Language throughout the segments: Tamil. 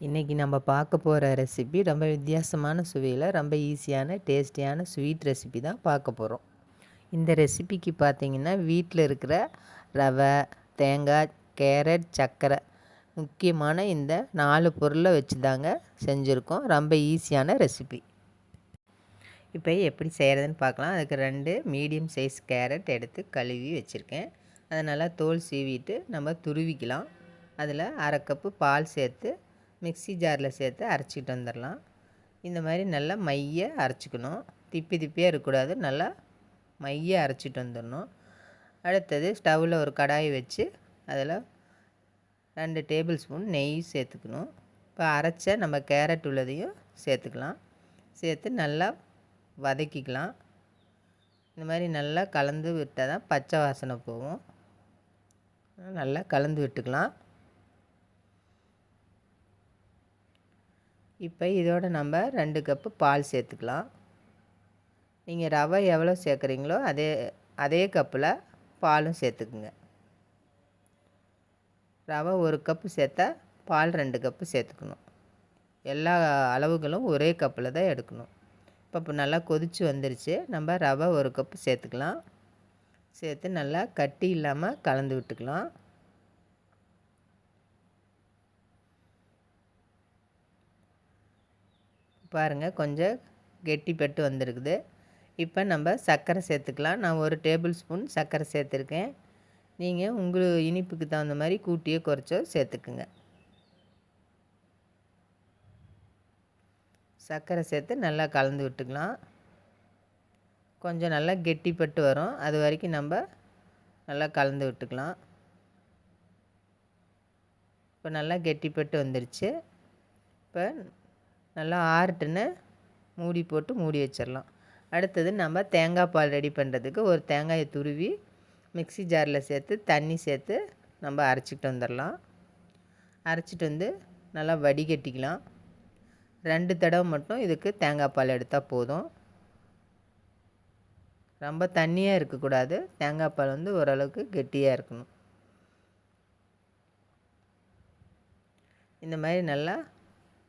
இன்றைக்கி நம்ம பார்க்க போகிற ரெசிபி ரொம்ப வித்தியாசமான சுவையில் ரொம்ப ஈஸியான டேஸ்டியான ஸ்வீட் ரெசிபி தான் பார்க்க போகிறோம் இந்த ரெசிபிக்கு பார்த்திங்கன்னா வீட்டில் இருக்கிற ரவை தேங்காய் கேரட் சர்க்கரை முக்கியமான இந்த நாலு பொருளை வச்சு தாங்க செஞ்சுருக்கோம். ரொம்ப ஈஸியான ரெசிபி இப்போ எப்படி செய்கிறதுன்னு பார்க்கலாம். அதுக்கு ரெண்டு மீடியம் சைஸ் கேரட் எடுத்து கழுவி வச்சுருக்கேன். அதை நல்லா தோல் சீவிட்டு நம்ம துருவிக்கலாம். அதில் அரை கப்பு பால் சேர்த்து மிக்சி ஜாரில் சேர்த்து அரைச்சிக்கிட்டு வந்துடலாம். இந்த மாதிரி நல்லா மைய அரைச்சிக்கணும். திப்பி திப்பியாக இருக்கக்கூடாது. நல்லா மைய அரைச்சிட்டு வந்துடணும். அடுத்தது ஸ்டவ்வில் ஒரு கடாயை வச்சு அதில் ரெண்டு டேபிள் ஸ்பூன் நெய் சேர்த்துக்கணும். இப்போ அரைச்ச நம்ம கேரட் உள்ளதையும் சேர்த்துக்கலாம். சேர்த்து நல்லா வதக்கிக்கலாம். இந்த மாதிரி நல்லா கலந்து விட்டால் தான் பச்சை வாசனை போகும். நல்லா கலந்து விட்டுக்கலாம். இப்போ இதோட நம்ம ரெண்டு கப்பு பால் சேர்த்துக்கலாம். நீங்கள் ரவை எவ்வளோ சேர்க்குறீங்களோ அதே அதே கப்பில் பாலும் சேர்த்துக்குங்க. ரவை ஒரு கப்பு சேர்த்தா பால் ரெண்டு கப்பு சேர்த்துக்கணும். எல்லா அளவுகளும் ஒரே கப்பில் தான் எடுக்கணும். இப்போ இப்போ நல்லா கொதித்து வந்துருச்சு. நம்ம ரவை ஒரு கப்பு சேர்த்துக்கலாம். சேர்த்து நல்லா கட்டி இல்லாமல் கலந்து விட்டுக்கலாம். பாருங்கள் கொஞ்சம் கெட்டிப்பட்டு வந்திருக்குது. இப்போ நம்ம சர்க்கரை சேர்த்துக்கலாம். நான் ஒரு டேபிள் ஸ்பூன் சர்க்கரை சேர்த்துருக்கேன். நீங்கள் உங்களுக்கு இனிப்புக்கு தகுந்த மாதிரி கூட்டியோ குறைச்சோ சேர்த்துக்குங்க. சர்க்கரை சேர்த்து நல்லா கலந்து விட்டுக்கலாம். கொஞ்சம் நல்லா கெட்டிப்பட்டு வரும். அது வரைக்கும் நம்ம நல்லா கலந்து விட்டுக்கலாம். இப்போ நல்லா கெட்டிப்பட்டு வந்துருச்சு. இப்போ நல்லா ஆறுட்டுன்னு மூடி போட்டு மூடி வச்சிடலாம் அடுத்தது நம்ம தேங்காய் பால் ரெடி பண்ணுறதுக்கு ஒரு தேங்காயை துருவி மிக்சி ஜாரில் சேர்த்து தண்ணி சேர்த்து நம்ம அரைச்சிட்டு வந்துடலாம் அரைச்சிட்டு வந்து நல்லா வடிகட்டிக்கலாம். ரெண்டு தடவை மட்டும் இதுக்கு தேங்காய் பால் எடுத்தால் போதும். ரொம்ப தண்ணியாக இருக்கக்கூடாது. தேங்காய் பால் வந்து ஓரளவுக்கு கெட்டியாக இருக்கணும். இந்த மாதிரி நல்லா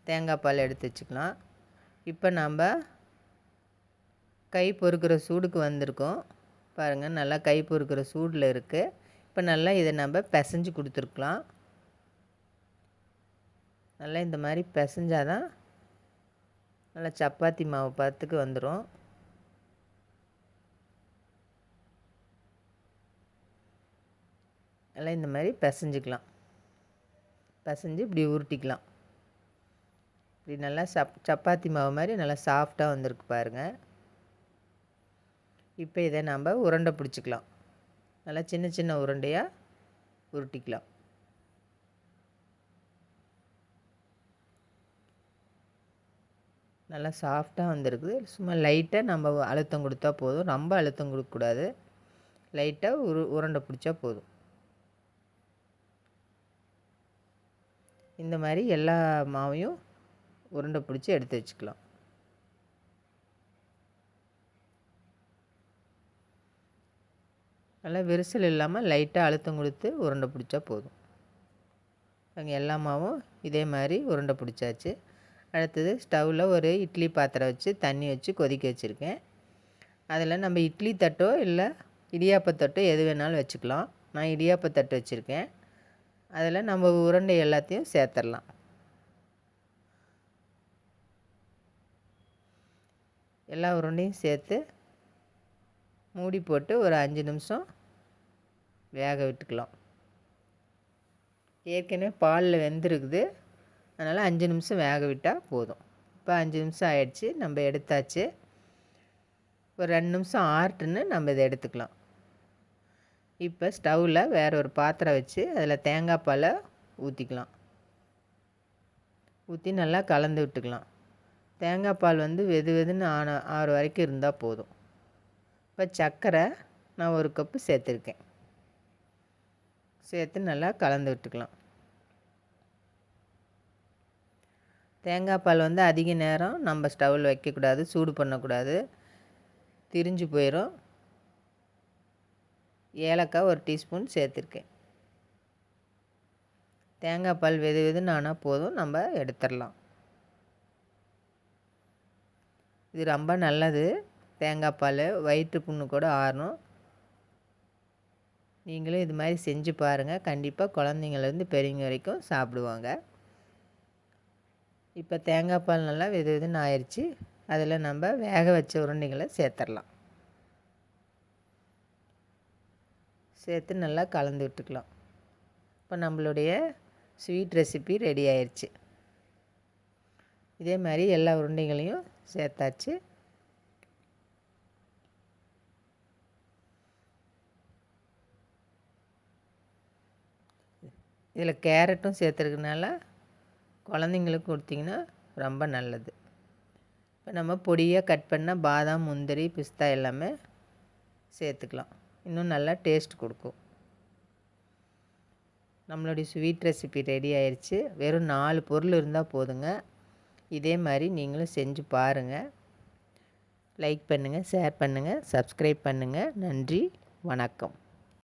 தேங்காய் பால் எடுத்து வச்சுக்கலாம். இப்போ நாம் கை பொறுக்கிற சூடுக்கு வந்திருக்கோம். பாருங்கள் நல்லா கை பொறுக்கிற சூடில் இருக்குது இப்போ நல்லா இதை நம்ம பிசைஞ்சு கொடுத்துருக்கலாம். நல்லா இந்த மாதிரி பிசைஞ்சாதான் நல்லா சப்பாத்தி மாவு பார்த்துக்கு வந்துடும் நல்லா இந்த மாதிரி பிசைஞ்சிக்கலாம். பிசைஞ்சு இப்படி உருட்டிக்கலாம். இப்படி நல்லா சப் சப்பாத்தி மாவு மாதிரி நல்லா சாஃப்டாக வந்திருக்கு பாருங்கள் இப்போ இதை நம்ம உருண்டை பிடிச்சிக்கலாம். நல்லா சின்ன சின்ன உருண்டையாக உருட்டிக்கலாம். நல்லா சாஃப்டாக வந்திருக்குது. சும்மா லைட்டாக நம்ம அழுத்தம் கொடுத்தா போதும். ரொம்ப அழுத்தம் கொடுக்கக்கூடாது லைட்டாக உரு உருண்டை பிடிச்சா போதும். இந்த மாதிரி எல்லா மாவையும் உருண்டை பிடிச்சி எடுத்து வச்சுக்கலாம். நல்லா விரிசல் இல்லாமல் லைட்டாக அழுத்தம் கொடுத்து உருண்டை பிடிச்சா போதும். அங்கே எல்லா மாவும் இதே மாதிரி உருண்டை பிடிச்சாச்சு. அடுத்தது ஸ்டவ்வில் ஒரு இட்லி பாத்திரம் வச்சு தண்ணி வச்சு கொதிக்க வச்சுருக்கேன். அதில் நம்ம இட்லி தட்டோ இல்லை இடியாப்பத்தட்டோ எது வேணாலும் வச்சுக்கலாம். நான் இடியாப்பத்தட்டு வச்சுருக்கேன். அதில் நம்ம உருண்டை எல்லாத்தையும் சேர்த்துடலாம். எல்லா உருண்டையும் சேர்த்து மூடி போட்டு ஒரு அஞ்சு நிமிஷம் வேக விட்டுக்கலாம். ஏற்கனவே பாலில் வெந்திருக்குது. அதனால் அஞ்சு நிமிஷம் வேக விட்டால் போதும். இப்போ அஞ்சு நிமிஷம் ஆயிடுச்சு. நம்ம எடுத்தாச்சு. ஒரு ரெண்டு நிமிஷம் ஆர்ட்டுன்னு நம்ம இதை எடுத்துக்கலாம். இப்போ ஸ்டவ்வில் வேறு ஒரு பாத்திரம் வச்சு அதில் தேங்காய் பாலை ஊற்றிக்கலாம். ஊற்றி நல்லா கலந்து விட்டுக்கலாம். தேங்காய் பால் வந்து வெது வெதுன்னு ஆன ஆறு வரைக்கும் இருந்தால் போதும். இப்போ சர்க்கரை நான் ஒரு கப்பு சேர்த்துருக்கேன். சேர்த்து நல்லா கலந்து விட்டுக்கலாம். தேங்காய் பால் வந்து அதிக நேரம் நம்ம ஸ்டவ்வில் வைக்கக்கூடாது சூடு பண்ணக்கூடாது. திரிஞ்சு போயிடும் ஏலக்காய் ஒரு டீஸ்பூன் சேர்த்துருக்கேன். தேங்காய் பால் வெது வெதுன்னு ஆனால் போதும் நம்ம எடுத்துடலாம். இது ரொம்ப நல்லது. தேங்காய் பால் வயிற்று புண்ணு கூட ஆறணும். நீங்களும் இது மாதிரி செஞ்சு பாருங்கள் கண்டிப்பாக குழந்தைங்கள்லேருந்து பெரியவங்க வரைக்கும் சாப்பிடுவாங்க. இப்போ தேங்காய் பால் நல்லா வெது வெதுன்னு ஆயிடுச்சு அதில் நம்ம வேக வச்ச உருண்டைகளை சேர்த்துடலாம். சேர்த்து நல்லா கலந்து விட்டுக்கலாம். இப்போ நம்மளுடைய ஸ்வீட் ரெசிபி ரெடி ஆயிடுச்சு இதே மாதிரி எல்லா உருண்டைகளையும் சேர்த்தாச்சு. இதில் கேரட்டும் சேர்த்துருக்கனால குழந்தைங்களுக்கு கொடுத்திங்கன்னா ரொம்ப நல்லது. இப்போ நம்ம பொடியாக கட் பண்ண பாதாம் முந்திரி பிஸ்தா எல்லாமே சேர்த்துக்கலாம். இன்னும் நல்லா டேஸ்ட் கொடுக்கும். நம்மளுடைய ஸ்வீட் ரெசிபி ரெடி ஆயிடுச்சு வெறும் நாலு பொருள் இருந்தால் போதுங்க. இதே மாதிரி நீங்களும் செஞ்சு பாருங்கள் லைக் பண்ணுங்கள் ஷேர் பண்ணுங்கள் சப்ஸ்கிரைப் பண்ணுங்கள் நன்றி வணக்கம்.